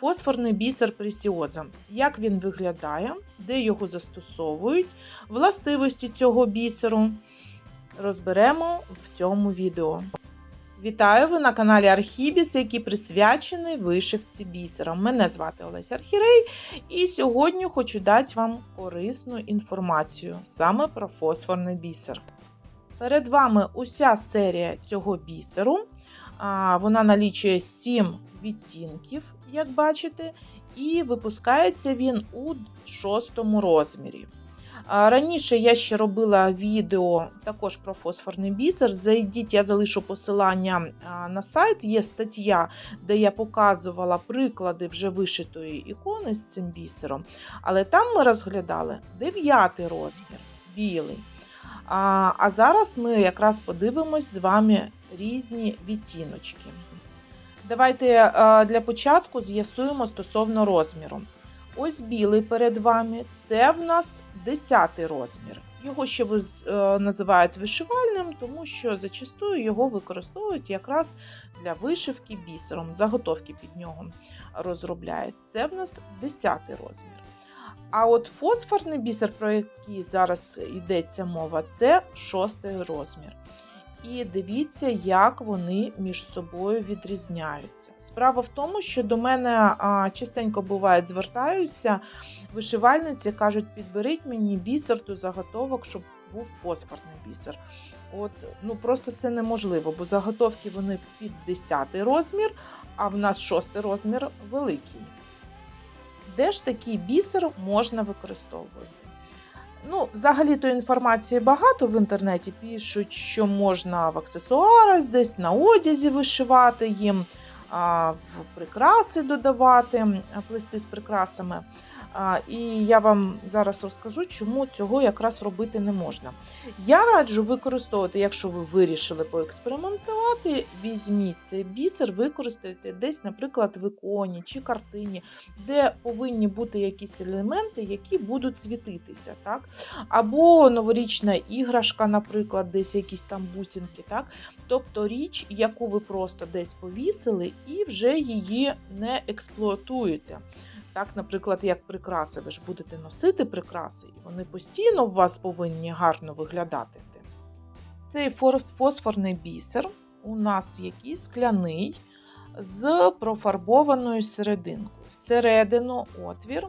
Фосфорний бісер пресіоза. Як він виглядає, де його застосовують, властивості цього бісеру розберемо в цьому відео. Вітаю ви на каналі Архібіс, який присвячений вишивці бісером. Мене звати Олеся Архірей, і сьогодні хочу дати вам корисну інформацію саме про фосфорний бісер. Перед вами уся серія цього бісеру. Вона налічує 7 відтінків, як бачите, і випускається він у шостому розмірі. Раніше я ще робила відео також про фосфорний бісер. Зайдіть, я залишу посилання на сайт. Є стаття, де я показувала приклади вже вишитої ікони з цим бісером. Але там ми розглядали 9 розмір, білий. А зараз ми якраз подивимось з вами різні відтіночки. Давайте е, для початку з'ясуємо стосовно розміру. Ось білий перед вами це в нас 10 розмір. Його ще е, називають вишивальним, тому що зачастую його використовують якраз для вишивки бісером, заготовки під нього розробляють. Це в нас 10 розмір. А от фосфорний бісер, про який зараз йдеться мова, це 6 розмір. І дивіться, як вони між собою відрізняються. Справа в тому, що до мене а, частенько бувають, звертаються вишивальниці, кажуть, підберіть мені бісер до заготовок, щоб був фосфорний бісер. От, ну просто це неможливо, бо заготовки вони під 10 розмір, а в нас 6 розмір великий. Де ж такий бісер можна використовувати? Ну, взагалі-то інформації багато в інтернеті. Пишуть, що можна в аксесуарах, десь на одязі вишивати їм, в прикраси додавати, плести з прикрасами. І я вам зараз розкажу, чому цього якраз робити не можна. Я раджу використовувати, якщо ви вирішили поекспериментувати, візьміть цей бісер, використайте десь, наприклад, в іконі чи картині, де повинні бути якісь елементи, які будуть світитися. Так? Або новорічна іграшка, наприклад, десь якісь там бусинки. Так? Тобто річ, яку ви просто десь повісили і вже її не експлуатуєте. Так, наприклад, як прикраси, ви ж будете носити прикраси, і вони постійно у вас повинні гарно виглядати. Цей фосфорний бісер у нас який скляний з профарбованою серединкою. Всередину отвір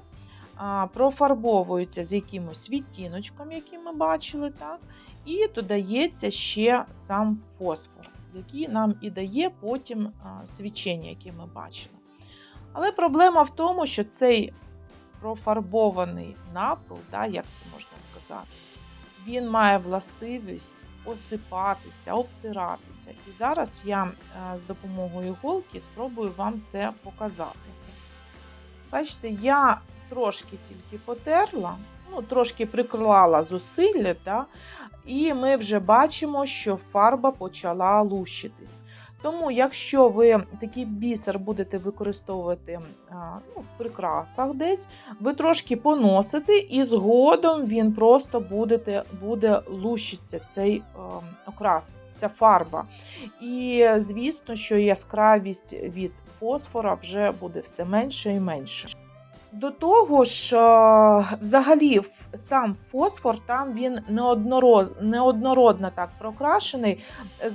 профарбовується з якимось відтіночком, який ми бачили, так? і додається ще сам фосфор, який нам і дає потім свічення, яке ми бачили. Але проблема в тому, що цей профарбований напил, да, як це можна сказати, він має властивість осипатися, обтиратися. І зараз я е, з допомогою голки спробую вам це показати. Бачите, я трошки тільки потерла, ну, трошки приклала зусилля, да, і ми вже бачимо, що фарба почала лущитись. Тому, якщо ви такий бісер будете використовувати ну, в прикрасах десь, ви трошки поносите, і згодом він просто будете, буде лущитися цей е, окрас, ця фарба. І звісно, що яскравість від фосфора вже буде все менше і менше. До того ж, е, взагалі, сам фосфор там він неоднородно так прокрашений.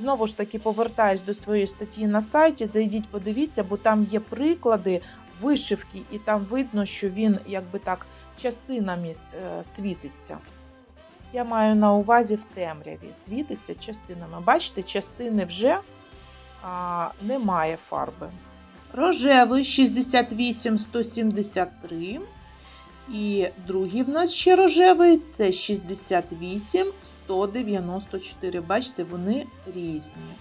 Знову ж таки, повертаюсь до своєї статті на сайті. Зайдіть, подивіться, бо там є приклади вишивки, і там видно, що він якби так частинами е, світиться. Я маю на увазі в темряві. Світиться частинами. Бачите, частини вже а, немає фарби. Рожевий 68 173. І другий в нас ще рожевий це 68 194. Бачите, вони різні.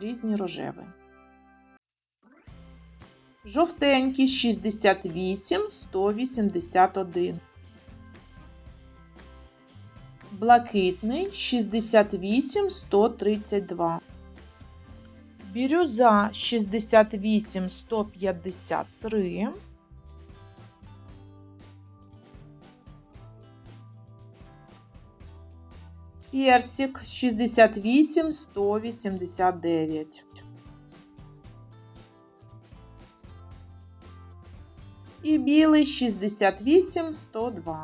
Різні рожеві. Жовтенький 68 181. Блакитний 68 132. Бірюза 68 153. Персик 68 189. і білий 68-102.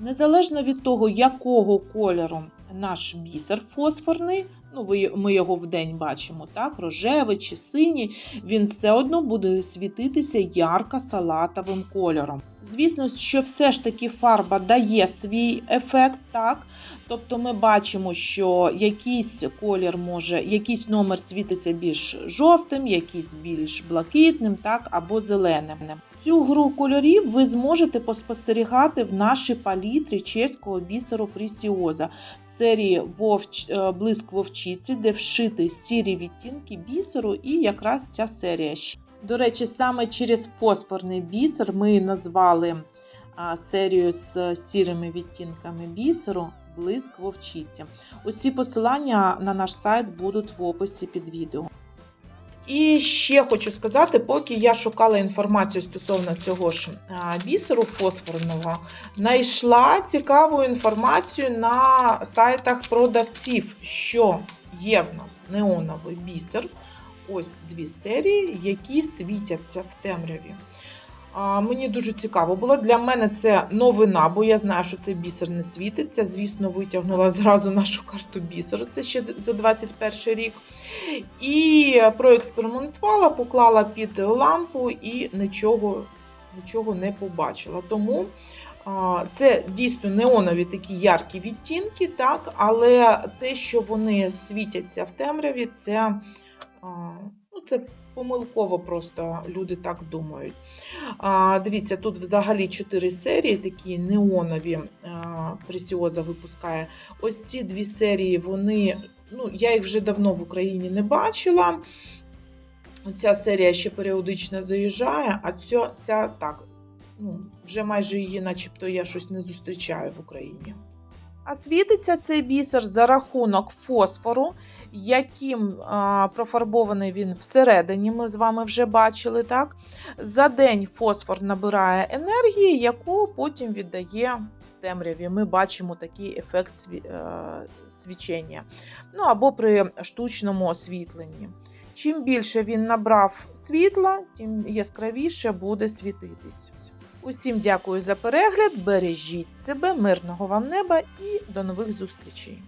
Незалежно від того, якого кольору наш бісер фосфорний, ну ми його вдень бачимо, так, рожевий чи синій, він все одно буде світитися ярко салатовим кольором. Звісно, що все ж таки фарба дає свій ефект, так. Тобто ми бачимо, що якийсь колір може, якийсь номер світиться більш жовтим, якийсь більш блакитним, так, або зеленим. Цю гру кольорів ви зможете поспостерігати в нашій палітрі чеського бісеру Прісіоза в серії Вовч... е, Блиск вовчиці, де вшити сірі відтінки бісеру, і якраз ця серія. До речі, саме через фосфорний бісер ми назвали серію з сірими відтінками бісеру Блиск вовчиці. Усі посилання на наш сайт будуть в описі під відео. І ще хочу сказати, поки я шукала інформацію стосовно цього ж бісеру фосфорного, знайшла цікаву інформацію на сайтах продавців, що є в нас неоновий бісер. Ось дві серії, які світяться в темряві. Мені дуже цікаво було. Для мене це новина, бо я знаю, що цей бісер не світиться. Звісно, витягнула зразу нашу карту бісеру. Це ще за 21 рік. І проекспериментувала, поклала під лампу і нічого, нічого не побачила. Тому це дійсно неонові такі яркі відтінки, так, але те, що вони світяться в темряві, це, це помилково просто люди так думають. А, Дивіться, тут взагалі 4 серії, такі неонові Пресіоза випускає. Ось ці дві серії, вони, ну, я їх вже давно в Україні не бачила. Ця серія ще періодично заїжджає, а ця, ця так, ну, вже майже її, начебто, я щось не зустрічаю в Україні. А світиться цей бісер за рахунок фосфору, яким а, профарбований він всередині, ми з вами вже бачили. так? За день фосфор набирає енергії, яку потім віддає темряві. Ми бачимо такий ефект е, свічення. Ну або при штучному освітленні. Чим більше він набрав світла, тим яскравіше буде світитись. Усім дякую за перегляд. Бережіть себе, мирного вам неба і до нових зустрічей!